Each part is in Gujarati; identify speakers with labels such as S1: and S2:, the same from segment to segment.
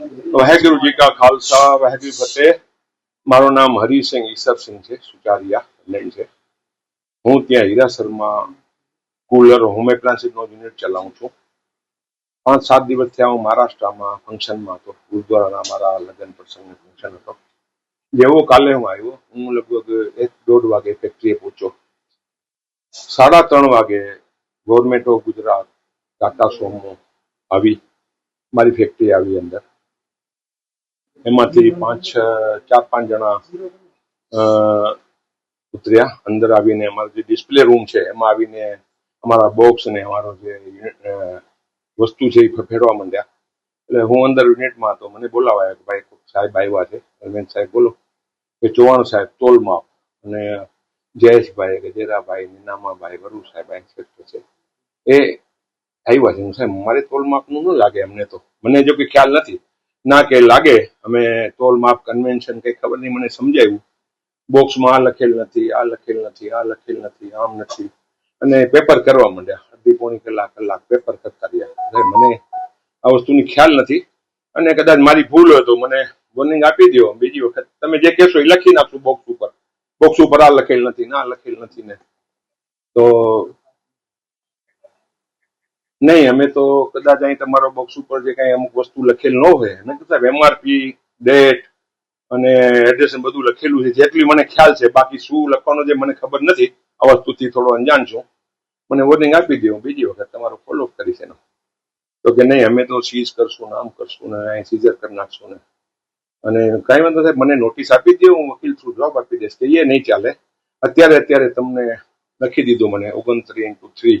S1: વાહેગુરુ જી કા ખાલસા, વાહેગુરુ ફતેહ. મારું નામ હરિસિંહ ઈસબસિંહ છે, સુચારિયા લેન્ડ છે. હું ત્યાં હીરાસરમાં કુલર હોમ એપ્લાન્સીસનો યુનિટ ચલાવું છું. પાંચ સાત દિવસ થયા હું મહારાષ્ટ્રમાં ફંક્શનમાં હતો. ગુરુદ્વારાના મારા લગ્ન પ્રસંગનું ફંક્શન હતો. જેવો કાલે હું આવ્યો, હું લગભગ એક દોઢ વાગે ફેક્ટરીએ પહોંચ્યો. સાડા ત્રણ વાગે government of Gujarat Tata Sumo આવી, મારી ફેક્ટરી આવી અંદર. એમાંથી પાંચ ચાર, પાંચ જણા ઉતર્યા. અંદર આવીને અમારો જે ડિસ્પ્લે રૂમ છે, એમાં આવીને અમારા બોક્સ ને અમારો જે વસ્તુ છે એ ફેરવા માંડ્યા. એટલે હું અંદર યુનિટમાં હતો. મને બોલાવાયા કે ભાઈ સાહેબ આવ્યા છે. અરવિંદ સાહેબ, બોલો. કે ચૌહાણ સાહેબ તોલ માપ અને જયેશભાઈ, ગજેરાભાઈ, નીનામાભાઈ વરુ સાહેબ ઇન્સ્પેક્ટર છે. એ આવ્યા છે. હું સાહેબ, મારે તોલ માપનું ન લાગે અમને તો. મને જો કે ખ્યાલ નથી. ના કે લાગે, અમે તોલ માપ કન્વેન્શન કઈ ખબર નહીં, મને સમજાયું. બોક્સમાં આ લખેલ નથી, આ લખેલ નથી, આ લખેલ નથી, આમ નથી. અને પેપર કરવા માંડ્યા, અડધી પોણી કલાક કલાક પેપર કરતા રહ્યા. મને આ વસ્તુની ખ્યાલ નથી. અને કદાચ મારી ભૂલ હોય તો મને વોર્નિંગ આપી દો બીજી વખત તમે જે કહેશો એ લખી નાખશું બોક્સ ઉપર. બોક્સ ઉપર આ લખેલ નથી ના લખેલ નથી ને. તો નહીં, અમે તો કદાચ અહીં તમારો બોક્સ ઉપર જે કઈ અમુક વસ્તુ લખેલ ન હોય. અને કદાચ એમઆરપી ડેટ અને એડ્રેસ બધું લખેલું છે, જેટલી મને ખ્યાલ છે, બાકી શું લખવાનું જે મને ખબર નથી. આ વસ્તુથી થોડો અંજાન છું. મને વોર્નિંગ આપી દો બીજી વખત તમારો ફોલોઅપ કરીશ એનો. તો કે, નહીં, અમે તો સીઝ કરશું ને આમ કરશું ને અહીં સીઝર કરી નાખશું ને. અને કાંઈ વાંધો સાહેબ, મને નોટિસ આપી દો હું વકીલ થ્રુ જોબ આપી દઈશ કે એ નહીં ચાલે. અત્યારે અત્યારે તમને લખી દીધું મને, ઓગણત્રીસ ઇન્ટુ થ્રી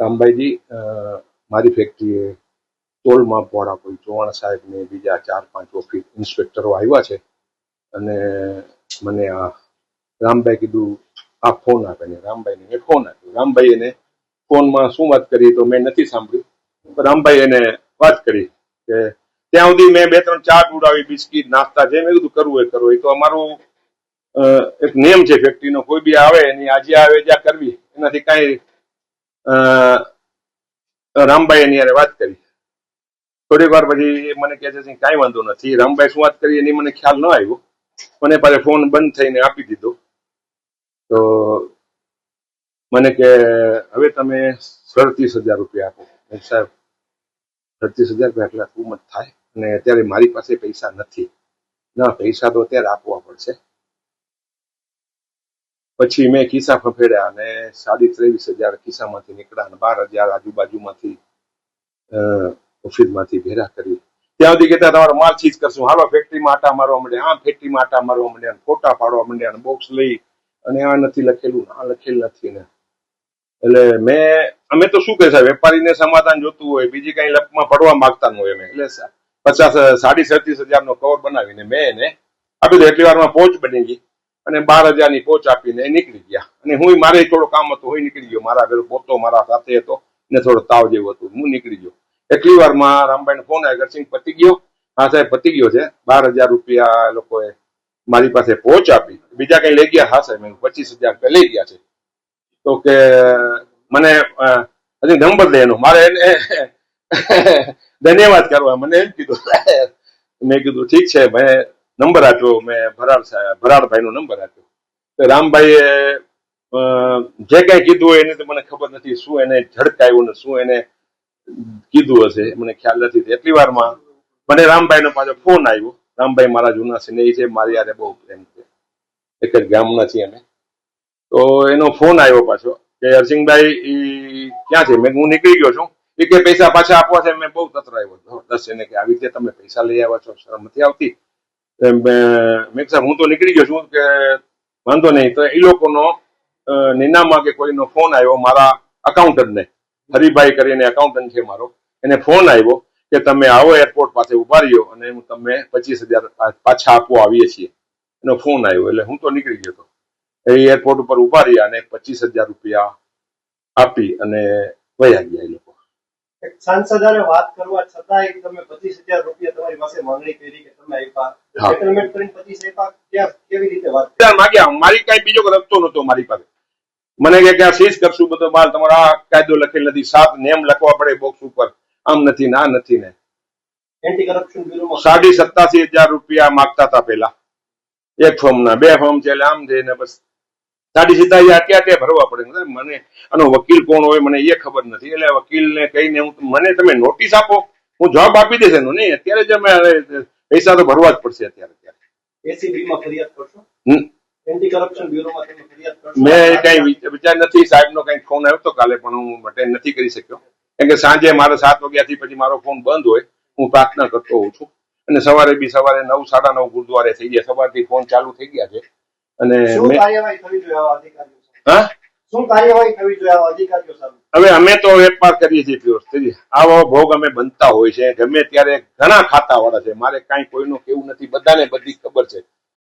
S1: રામભાઈજી અ, મારી ફેક્ટરીએ ટોલમાં પોળા કોઈ ચૌહાણ સાહેબ ને બીજા ચાર પાંચ ઓફિસ ઇન્સ્પેક્ટરો આવ્યા છે. અને મને આ રામભાઈ કીધું આ ફોન આપે ને. રામભાઈને મેં ફોન આપ્યો. રામભાઈ એને ફોનમાં શું વાત કરી તો મેં નથી સાંભળ્યું. રામભાઈ એને વાત કરી કે ત્યાં સુધી મેં બે ત્રણ ચા ઉડાવી બિસ્કીટ નાસ્તા જે મેં કીધું કરવું એ કરવું એ તો અમારું એક નિયમ છે ફેક્ટરીનો. કોઈ બી આવે એની આજે આવે જ્યાં કરવી. એનાથી કાંઈ રામભાઈ એની યારે વાત કરી. થોડીક વાર પછી મને કહે છે કે કાંઈ વાંધો નથી. રામભાઈ શું વાત કરી એની મને ખ્યાલ ન આવ્યો. મને પાછો ફોન બંધ થઈને આપી દીધો. તો મને કે, હવે તમે સડત્રીસ હજાર રૂપિયા આપો. સાહેબ, સડત્રીસ હજાર રૂપિયા એટલા કુમત થાય અને અત્યારે મારી પાસે પૈસા નથી. ના, પૈસા તો અત્યારે આપવા પડશે. પછી મેં ખિસ્સા ફફેડ્યા અને સાડી ત્રેવીસ હજાર ખિસ્સામાંથી નીકળ્યા અને બાર હજાર આજુબાજુમાંથી ઓફિસમાંથી ભેરા કરી ત્યાં સુધી કહેતા, તમારો માલ ચીજ કરશું. હાલો, ફેક્ટરીમાં આટા મારવા માંડ્યા. આમ ફેક્ટરીમાં આટા મારવા માંડ્યા ફોટા પાડવા માંડ્યા અને બોક્સ લઈ અને આ નથી લખેલું, આ લખેલ નથી ને. એટલે મેં, અમે તો શું કહે છે વેપારીને સમાધાન જોતું હોય, બીજી કઈ લપમાં પડવા માંગતા ન હોય અમે. એટલે પચાસ, સાડી સડત્રીસ હજારનો કવર બનાવીને મેં એને આપી દો એટલી વારમાં પહોંચ બની ગઈ. અને બાર હજારની પહોંચ આપીને એ નીકળી ગયા. અને હું મારે થોડો કામ હતો હું નીકળી ગયો. મારા પેલો પોતો મારા સાથે હતો ને થોડો તાવ જેવું હતું. હું નીકળી ગયો. એટલી વારમાં રામભાઈ ફોન આવ્યો. સિંહ પતી ગયો. હા સાહેબ, પતી ગયો છે. બાર હજાર રૂપિયા એ લોકોએ મારી પાસે પહોંચ આપી. બીજા કઈ લઈ ગયા? હા સાહેબ મેં પચીસ હજાર રૂપિયા લઈ ગયા છે. તો કે, મને હજી નંબર દે એનો. મારે એને ધન્યવાદ કરવા. મને એમ કીધું મેં કીધું, ઠીક છે મેં નંબર આપ્યો, મેં ભરાડ ભરાડભાઈનો નંબર આપ્યો. તો રામભાઈએ જે કઈ કીધું હોય એની તો મને ખબર નથી શું એને ઝડકાયું ને શું એને કીધું હશે મને ખ્યાલ નથી. એટલી વારમાં મને રામભાઈનો પાછો ફોન આવ્યો. રામભાઈ મારા જૂના સ્નેહી છે, મારી યારે બહુ પ્રેમ છે. એક જ ગામના છીએ અમે. તો એનો ફોન આવ્યો પાછો કે, હરસિંહભાઈ ક્યાં છે? મેં હું નીકળી ગયો છું. એ કે, પૈસા પાછા આપવા છે. મેં બહુ તતરાયો. જબરદસ્ત એને કે, આવી રીતે તમે પૈસા લઈ આવ્યા છો? શરમ નથી આવતી? મેં હું તો નીકળી ગયો છું કે વાંધો નહીં. તો એ લોકોનો નીનામાં કે કોઈનો ફોન આવ્યો મારા અકાઉન્ટન્ટને હરિભાઈ કરીને અકાઉન્ટન્ટ છે મારો. એને ફોન આવ્યો કે તમે આવો એરપોર્ટ પાસે ઊભા રહ્યો અને હું તમને પચીસ હજાર પાછા આપવા આવીએ છીએ. એનો ફોન આવ્યો એટલે હું તો નીકળી ગયો હતો એ એરપોર્ટ ઉપર ઊભા રહ્યા અને પચીસ હજાર રૂપિયા આપી અને વયા ગયા એ લોકો.
S2: સાંસદ વાત કરવા છતાંય તમે પચીસ હજાર રૂપિયા તમારી પાસે માંગણી કરી કે તમે આપ્યા. સેટલમેન્ટ કરીને પચીસ આપ્યા કેવી રીતે વાત
S1: હજાર મારી કઈ બીજો રસ્તો નતો મારી પાસે. મને કે ક્યાં સીઝ કરશું બધો માલ. તમારા આ કાયદો લખેલ નથી. સાત નેમ લખવા પડે બોક્સ ઉપર. આમ નથી ને નથી ને.
S2: એન્ટી કરપ્શન બ્યુરોમાં
S1: સાડી સત્તાસી હજાર રૂપિયા માંગતા હતા પેલા એક ફોર્મ ના બે ફોર્મ છે એટલે આમ છે ને બસ. સાડી સિત્તાસી અટ્યા અટ્યા ભરવા પડે? મને આનો વકીલ કોણ હોય મને એ ખબર નથી. એટલે વકીલને કહીને હું મને તમે નોટિસ આપો. હું જવાબ આપી દેશે એનો. નહીં અત્યારે જ અમે પૈસા તો ભરવા જ પડશે અત્યારે ત્યારે
S2: એસીબી ફરિયાદ કરશો? એન્ટી કરપ્શન બ્યુરોમાં તમે ફરિયાદ કરશો?
S1: મેં કઈ વિચાર નથી સાહેબનો કઈ ફોન આવ્યો કાલે પણ હું અટેન્ડ નથી કરી શક્યો. કેમ કે સાંજે મારે સાત વાગ્યાથી પછી મારો ફોન બંધ હોય હું પ્રાર્થના કરતો હોઉં છું. અને સવારે બી સવારે નવ સાડા નવ ગુરુદ્વારે થઈ ગયા. સવારથી ફોન ચાલુ થઈ ગયા છે. અને? હા?
S2: શું કાર્યવાહી થવી જોઈએ?
S1: હવે અમે તો વેપાર કરીએ છીએ પ્યોર આવો ભોગ અમે બનતા હોય છે. ગમે ત્યારે ઘણા ખાતા વાળા છે. મારે કાંઈ કોઈનું કેવું નથી. બધાને બધી ખબર છે.